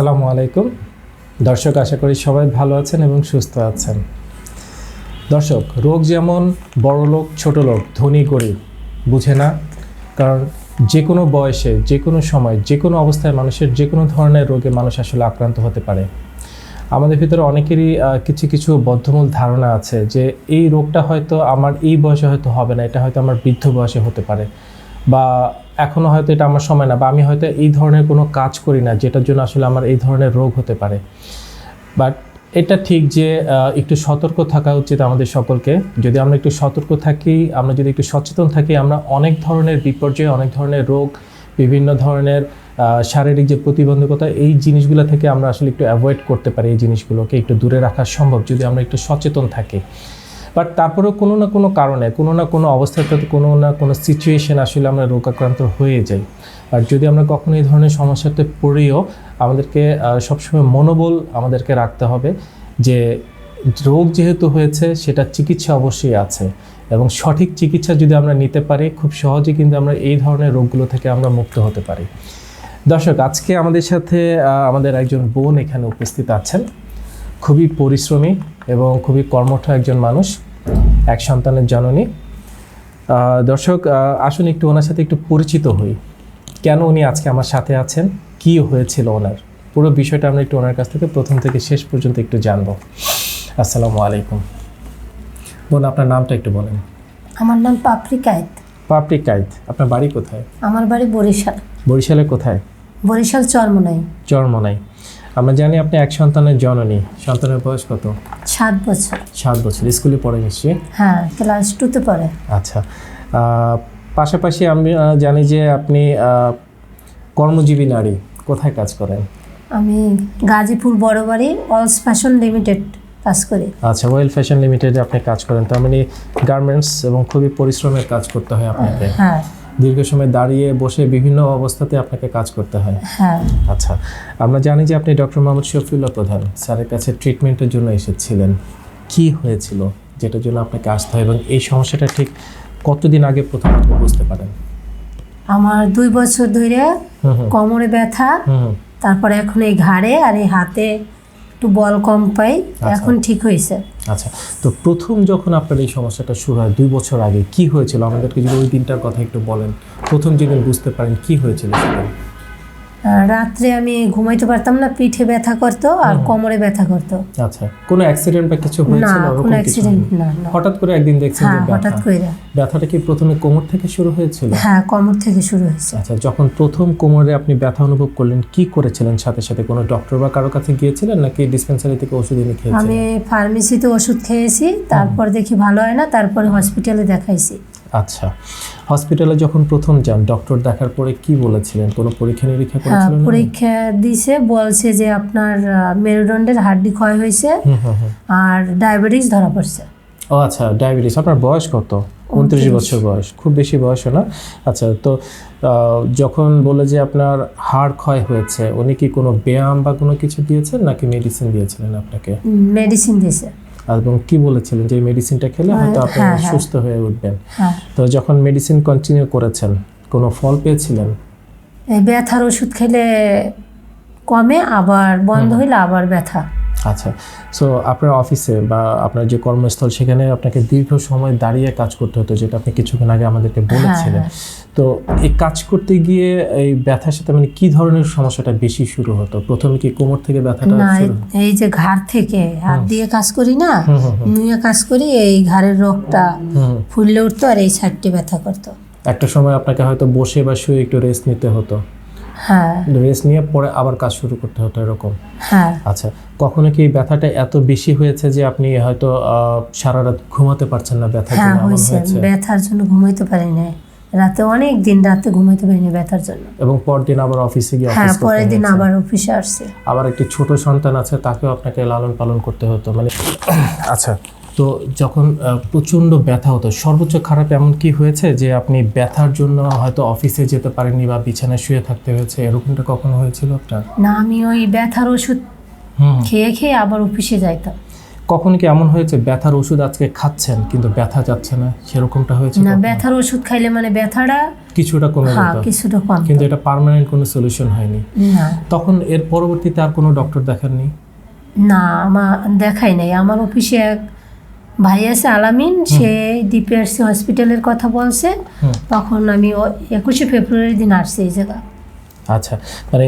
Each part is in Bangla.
আসসালামু আলাইকুম। দর্শক, আশা করি সবাই ভালো আছেন এবং সুস্থ আছেন। দর্শক, রোগ যেমন বড় লোক, ছোট লোক, ধনী, গরিব, বুঝে না? কারণ যে কোনো বয়সে, যে কোনো সময়, যে কোনো অবস্থায় মানুষের যে কোনো ধরনের রোগে মানুষ আসলে আক্রান্ত হতে পারে। আমাদের ভিতরে অনেকেরই কিছু কিছু বদ্ধমূল ধারণা আছে যে, এই রোগটা হয়তো আমার এই বয়সে হয়তো হবে না, এটা হয়তো আমার বৃদ্ধ বয়সে হতে পারে। বা এখনও হয়তো এটা আমার সময় না, বা আমি হয়তো এই ধরনের কোনো কাজ করি না, যেটার জন্য আসলে আমার এই ধরনের রোগ হতে পারে। বাট এটা ঠিক যে একটু সতর্ক থাকা উচিত আমাদের সকলকে। যদি আমরা একটু সতর্ক থাকি, আমরা যদি একটু সচেতন থাকি, আমরা অনেক ধরনের বিপর্যয়, অনেক ধরনের রোগ, বিভিন্ন ধরনের শারীরিক যে প্রতিবন্ধকতা, এই জিনিসগুলো থেকে আমরা আসলে একটু অ্যাভয়েড করতে পারি, এই জিনিসগুলোকে একটু দূরে রাখা সম্ভব যদি আমরা একটু সচেতন থাকি। বাট তারপরেও কোনো না কোনো কারণে, কোনো না কোনো অবস্থাতে কোনো না কোনো সিচুয়েশন আসলে আমরা রোগাক্রান্ত হয়ে যাই। আর যদি আমরা কখনো এই ধরনের সমস্যাতে পড়েও, আমাদেরকে সবসময় মনোবল আমাদেরকে রাখতে হবে যে রোগ যেহেতু হয়েছে সেটা চিকিৎসা অবশ্যই আছে। এবং সঠিক চিকিৎসা যদি আমরা নিতে পারি, খুব সহজে কিন্তু আমরা এই ধরনের রোগগুলো থেকে আমরা মুক্ত হতে পারি। দর্শক, আজকে আমাদের সাথে আমাদের একজন বোন এখানে উপস্থিত আছেন। খুবই পরিশ্রমী এবং খুবই কর্মঠ একজন মানুষ এক সন্তানের জননী। দর্শক আসুন একটু ওনার সাথে একটু পরিচিত হই। কেন উনি আজকে আমার সাথে আছেন? কি হয়েছিল ওনার? পুরো বিষয়টা আমরা একটু ওনার কাছ থেকে প্রথম থেকে শেষ পর্যন্ত একটু জানব। আসসালামু আলাইকুম। বোন আপনার নামটা একটু বলেন। আমার নাম পাপড়ি কায়েত। পাপড়ি কাইত আপনার বাড়ি কোথায়? আমার বাড়ি বরিশাল। বরিশালের কোথায়? বরিশাল চরমনাই। চরমনাই। আমরা জানি আপনি এক সন্তানের জননী। সন্তানের বয়স কত? সাত বছর। সাত বছর। স্কুলে পড়ে নিশ্চয়ই? হ্যাঁ ক্লাস টুতে পড়ে। আচ্ছা। পাশাপাশি আমি জানি যে আপনি কর্মজীবী নারী। কোথায় কাজ করেন? আমি গাজীপুর বড় বাড়ি অলস ফ্যাশন লিমিটেড কাজ করি। আচ্ছা ওয়েল ফ্যাশন লিমিটেডে আপনি কাজ করেন। তার মানে গার্মেন্টস এবং খুবই পরিশ্রমের কাজ করতে হয় আপনাকে। হ্যাঁ। দীর্ঘ সময় দাঁড়িয়ে বসে বিভিন্ন অবস্থাতে আপনাকে কাজ করতে হয়। হ্যাঁ। আচ্ছা আমরা জানি যে আপনি ডক্টর মোহাম্মদ শফিউল্লাহ প্রধান। স্যারের কাছে ট্রিটমেন্টের জন্য এসেছিলেন। কি হয়েছিল যেটার জন্য আপনাকে আসতে হয় এবং এই সমস্যাটা ঠিক কতদিন আগে প্রথম আপনি বুঝতে পারেন? আমার দুই বছর ধরে কোমরে ব্যথা তারপরে এখন এই ঘাড়ে আর এই হাতে একটু বল কম পাই এখন ঠিক হয়েছে। আচ্ছা তো প্রথম যখন আপনার এই সমস্যাটা শুরু হয় দুই বছর আগে কি হয়েছিল? আমাদেরকে যদি ওই দিনটার কথা একটু বলেন। প্রথম যেদিন বুঝতে পারেন কি হয়েছিল সেটা রাত্রে আমি ঘুমাইতে পারতাম না পিঠে ব্যথা করতো আর কোমরে ব্যথা করতো। আচ্ছা কোনো অ্যাক্সিডেন্ট বা কিছু হয়েছিল? ওরকম কোনো অ্যাক্সিডেন্ট না না। হঠাৎ করে একদিন দেখছেন যে হ্যাঁ হঠাৎ করে। ব্যথাটা কি প্রথমে কোমর থেকে শুরু হয়েছিল? হ্যাঁ কোমর থেকে শুরু হয়েছে। আচ্ছা যখন প্রথম কোমরে আপনি ব্যথা অনুভব করলেন কি করেছিলেন? সাথে সাথে কোনো ডক্টর বা কারও কাছে গিয়েছিলেন নাকি ডিসপেন্সারি থেকে ওষুধ এনে খেয়েছিলেন? আমি ফার্মেসিতে ওষুধ খেয়েছি তারপর দেখি ভালো হয় না তারপরে হসপিটালে দেখাইছি। আচ্ছা হসপিটালে যখন প্রথম যান ডক্টর দেখার পরে কি বলেছিলেন? কোনো পরীক্ষা নিরীক্ষা হ্যাঁ করেছিলেন? পরীক্ষা দিছে বলছে যে আপনার মেরুদণ্ডের হাড্ডি ক্ষয় হয়েছে আর ডায়াবেটিস ধরা পড়ছে। ও আচ্ছা ডায়াবেটিস আপনার বয়স কত? উনত্রিশ বছর বয়স খুব বেশি বয়স না? আচ্ছা তো যখন বলে যে আপনার হাড় ক্ষয় হয়েছে উনি কি কোনো ব্যায়াম বা কোনো কিছু দিয়েছেন নাকি মেডিসিন দিয়েছিলেন আপনাকে? মেডিসিন দিছে এবং কি বলেছিলেন যে মেডিসিনটা খেলে হয়তো আপনি হ্যাঁ, হ্যাঁ। সুস্থ হয়ে উঠবেন। হ্যাঁ। তো যখন মেডিসিন কন্টিনিউ করেছেন কোনো ফল পেয়েছিলেন? এই ব্যথার ওষুধ খেলে কমে আবার বন্ধ হইলে আবার ব্যথা। আচ্ছা সো আপনার অফিসে বা আপনার যে কর্মস্থল সেখানে আপনাকে দীর্ঘ সময় দাঁড়িয়ে কাজ করতে হতো যেটা আপনি কিছুক্ষণ আগে আমাদেরকে বলেছিলেন। তো এই কাজ করতে গিয়ে এই ব্যথার সাথে মানে কি ধরনের সমস্যাটা বেশি শুরু হতো? প্রথমে কি কোমর থেকে ব্যথাটা এই যে ঘাড় থেকে হাত দিয়ে কাজ করি না নুয়ে কাজ করি এই ঘাড়ের রোগটা ফুললে উঠতো আর এই সাইডটি ব্যথা করতো। একটা সময় আপনাকে হয়তো বসে বা শুয়ে একটু রেস্ট নিতে হতো। হ্যাঁ। রেস্ট নিয়ে পরে আবার কাজ শুরু করতে হতো এরকম। হ্যাঁ। আচ্ছা কখনো কি ব্যথাটা এত বেশি হয়েছে যে আপনি হয়তো সারা রাত ঘুমাতে পারছেন না ব্যথার হ্যাঁ হয়েছে। ব্যথার জন্য ঘুমাইতে পারি না রাতে অনেক দিন রাতে ঘুমাইতে পারি না ব্যথার জন্য। এবং পরদিন আবার অফিসে গিয়ে হ্যাঁ অফিস করতে পরের দিন আবার অফিসে আসছে। আবার একটি ছোট সন্তান আছে তাকেও আপনাকে লালন পালন করতে হতো। মানে আচ্ছা তো যখন প্রচণ্ড ব্যথা হতো সর্বোচ্চ খারাপ এমন কি হয়েছে যে আপনি ব্যথার জন্য হয়তো অফিসে যেতে পারেননি বা বিছানায় শুয়ে থাকতে হয়েছে? এরকমটা কখনো হয়েছিল আপনার? না আমি ওই ব্যথার ওষুধ খেয়ে খেয়ে আবার অফিসে যাইতাম। কখনো কি এমন হয়েছে ব্যথার ওষুধ আজকে খাচ্ছেন কিন্তু ব্যথা যাচ্ছে না? সেরকমটা হয়েছে না ব্যথার ওষুধ খাইলে মানে ব্যথাটা কিছুটা কমে হ্যাঁ যেত। কিছুটা কম কিন্তু এটা পার্মানেন্ট কোনো সলিউশন হয়নি। না। তখন এর পরবর্তীতে আর কোনো ডক্টর দেখাননি? না আমার দেখাই নাই। আমার অফিসে এক ভাই আছে আলামিন সে ডিপিআরসি হসপিটালের কথা বলছে। তখন আমি একুশে ফেব্রুয়ারি দিন আসছি এই জায়গা। আচ্ছা মানে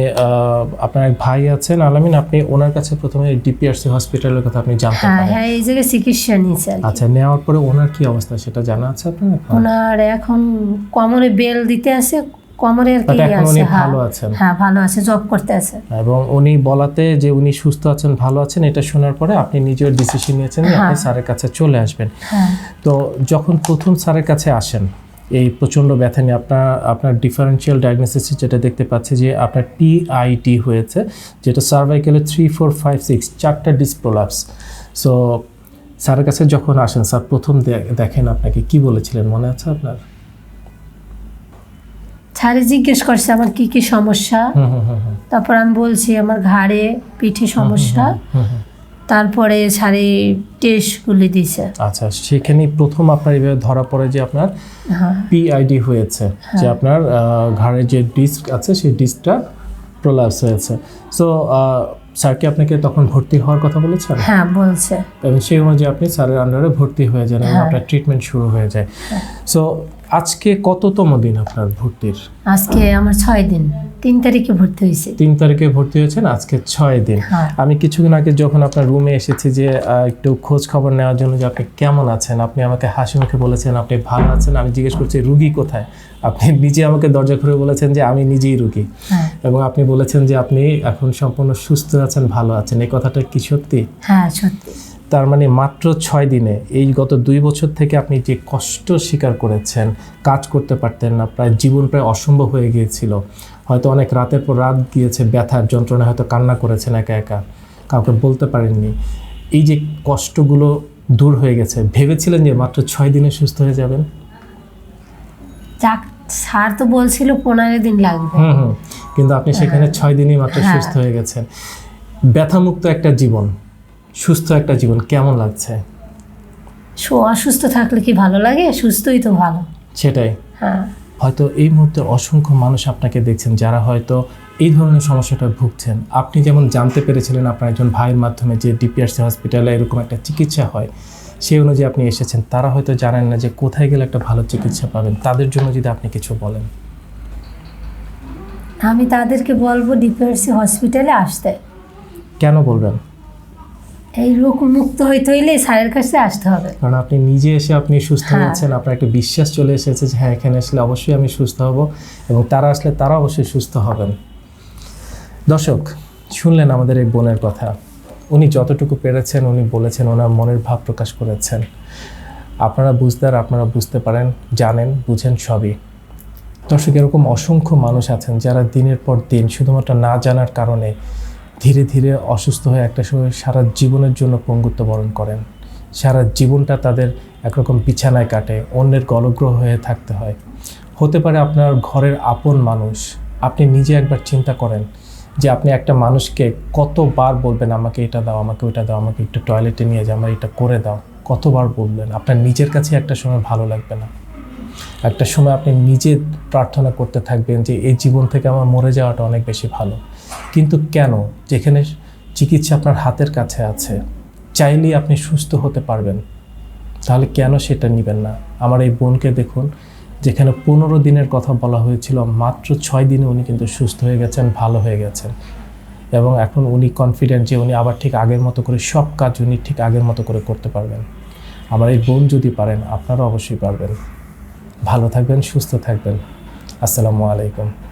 আপনার এক ভাই আছেন আলামিন আপনি ওনার কাছে প্রথমে ডিপিআরসি হসপিটালের কথা আপনি জানতে হ্যাঁ পারেন। হ্যাঁ এই জায়গায় চিকিৎসা নিয়েছে আর আচ্ছা নেওয়ার পরে ওনার কি অবস্থা সেটা জানা আছে আপনার? ওনার এখন কোমরে বেল দিতে আছে কোমরে আর কি আছে উনি হ্যাঁ। ভালো আছেন। হ্যাঁ ভালো আছে জব করতে আছে। এবং উনি বলাতে যে উনি সুস্থ আছেন ভালো আছেন এটা শোনার পরে আপনি নিজের ডিসিশন নিয়েছেন আপনি হ্যাঁ। স্যারের কাছে চলে আসবেন। হ্যাঁ। তো যখন প্রথম স্যারের কাছে আসেন এই প্রচণ্ড ব্যথা নিয়ে আপনার আপনার ডিফারেন্সিয়াল ডায়াগনোসিস যেটা দেখতে পাচ্ছি যে আপনার টিআইটি হয়েছে যেটা সার্ভাইকেলে থ্রি ফোর ফাইভ সিক্স চারটা ডিসপ্রোলাপস সো স্যারের কাছে যখন আসেন স্যার প্রথম দেখেন আপনাকে কি বলেছিলেন মনে আছে আপনার? ছাড়ে জিজ্ঞেস করছে আমার কি কি সমস্যা? তারপর আমি বলছি আমার ঘাড়ে পিঠে সমস্যা। তারপরে ছাড়ে টেস্টগুলি দিছে। আচ্ছা সেখানেই প্রথম আপনার এভাবে ধরা পড়ে যে আপনার হ্যাঁ। পিআইডি হয়েছে যে আপনার ঘাড়ের যে ডিস্ক আছে সেই ডিস্কটা প্রলাপস হয়েছে। সো স্যার কি আপনাকে তখন ভর্তি হওয়ার কথা বলেছেন? হ্যাঁ বলছে। এবং সেই অনুযায়ী আপনি স্যারের আন্ডারে ভর্তি হয়ে যান এবং হ্যাঁ। আপনার ট্রিটমেন্ট শুরু হয়ে যায়। সো আজকে কততম দিন আপনার ভর্তির? আজকে আমার ছয় দিন। তিন তারিখে ভর্তি হয়েছে। তিন তারিখে ভর্তি হয়েছেন আজকে ছয় দিন। হ্যাঁ। আমি কিছুদিন আগে যখন আপনার রুমে এসেছি যে একটু খোঁজ খবর নেওয়ার জন্য যে আপনি কেমন আছেন আপনি আমাকে হাসি মুখে বলেছেন আপনি ভালো আছেন আমি জিজ্ঞেস করছি রুগী কোথায়? আপনি নিজে আমাকে দরজা খুলে বলেছেন যে আমি নিজেই রুগী। হ্যাঁ। এবং আপনি বলেছেন যে আপনি এখন সম্পূর্ণ সুস্থ আছেন ভালো আছেন। এই কথাটা কি সত্যি? হ্যাঁ সত্যি। তার মানে মাত্র ছয় দিনে এই গত দুই বছর থেকে আপনি যে কষ্ট স্বীকার করেছেন কাজ করতে পারতেন না প্রায় জীবন প্রায় অসম্ভব হয়ে গিয়েছিল। হয়তো অনেক রাতের পর রাত গিয়েছে ব্যথার যন্ত্রণা হয়তো কান্না করেছেন একা একা কাউকে বলতে পারেননি। এই যে কষ্টগুলো দূর হয়ে গেছে ভেবেছিলেন যে মাত্র ছয় দিনে সুস্থ হয়ে যাবেন? যাক স্যার তো বলছিল পনেরো দিন লাগবে। হুম হুম কিন্তু আপনি সেখানে ছয় দিনই মাত্র হ্যাঁ। সুস্থ হয়ে গেছেন। ব্যথামুক্ত একটা জীবন সুস্থ একটা জীবন কেমন লাগছে? সু- অসুস্থ থাকলে কি ভালো লাগে? সুস্থই তো ভালো। সেটাই। হ্যাঁ। হয়তো এই মুহূর্তে অসংখ্য মানুষ আপনাকে দেখছেন যারা হয়তো এই ধরনের সমস্যাটা ভুগছেন। আপনি যেমন জানতে পেরেছিলেন আপনার একজন ভাইয়ের মাধ্যমে যে ডিপিআরসি হসপিটালে এরকম একটা চিকিৎসা হয় সেই অনুযায়ী আপনি এসেছেন। তারা হয়তো জানেন না যে কোথায় গেলে একটা ভালো চিকিৎসা পাবেন। তাদের জন্য যদি আপনি কিছু বলেন। আমি তাদেরকে বলব ডিপিআরসি হসপিটালে আসতে। কেন বলবেন? এই রোগ মুক্ত হইতে হইলে স্যারের কাছে আসতে হবে। কারণ আপনি নিজে এসে আপনি সুস্থ হ্যাঁ। হয়েছেন আপনার একটা বিশ্বাস চলে এসেছে যে হ্যাঁ এখানে আসলে অবশ্যই আমি সুস্থ হব এবং তারা আসলে তারা অবশ্যই সুস্থ হবেন। দর্শক শুনলেন আমাদের এই বোনের কথা। উনি যতটুকু পেরেছেন উনি বলেছেন ওনার মনের ভাব প্রকাশ করেছেন। আপনারা বুঝদার আপনারা বুঝতে পারেন জানেন বুঝেন সবই। দর্শক এরকম অসংখ্য মানুষ আছেন যারা দিনের পর দিন শুধুমাত্র না জানার কারণে ধীরে ধীরে অসুস্থ হয়ে একটা সময় সারা জীবনের জন্য পঙ্গুত্ব বরণ করেন। সারা জীবনটা তাদের একরকম বিছানায় কাটে, অন্যের গলগ্রহ হয়ে থাকতে হয়। হতে পারে আপনার ঘরের আপন মানুষ। আপনি নিজে একবার চিন্তা করেন যে আপনি একটা মানুষকে কতবার বলবেন, আমাকে এটা দাও, আমাকে ওইটা দাও, আমাকে একটু টয়লেটে নিয়ে যাও, আমার এটা করে দাও। কতবার বলবেন? আপনার নিজের কাছে একটা সময় ভালো লাগবে না। একটা সময় আপনি নিজে প্রার্থনা করতে থাকবেন যে, এই জীবন থেকে আমার মরে যাওয়াটা অনেক বেশি ভালো। কিন্তু কেন? যেখানে চিকিৎসা আপনার হাতের কাছে আছে। চাইলেই আপনি সুস্থ হতে পারবেন। তাহলে কেন সেটা নেবেন না? আমার এই বোনকে দেখুন, যেখানে পনেরো দিনের কথা বলা হয়েছিল, মাত্র ছয় দিনে উনি কিন্তু সুস্থ হয়ে গেছেন, ভালো হয়ে গেছেন। এবং এখন উনি কনফিডেন্ট যে উনি আবার ঠিক আগের মতো করে সব কাজ উনি ঠিক আগের মতো করে করতে পারবেন। আমার এই বোন যদি পারেন আপনারা অবশ্যই পারবেন। ভালো থাকবেন, সুস্থ থাকবেন। আসসালামু আলাইকুম।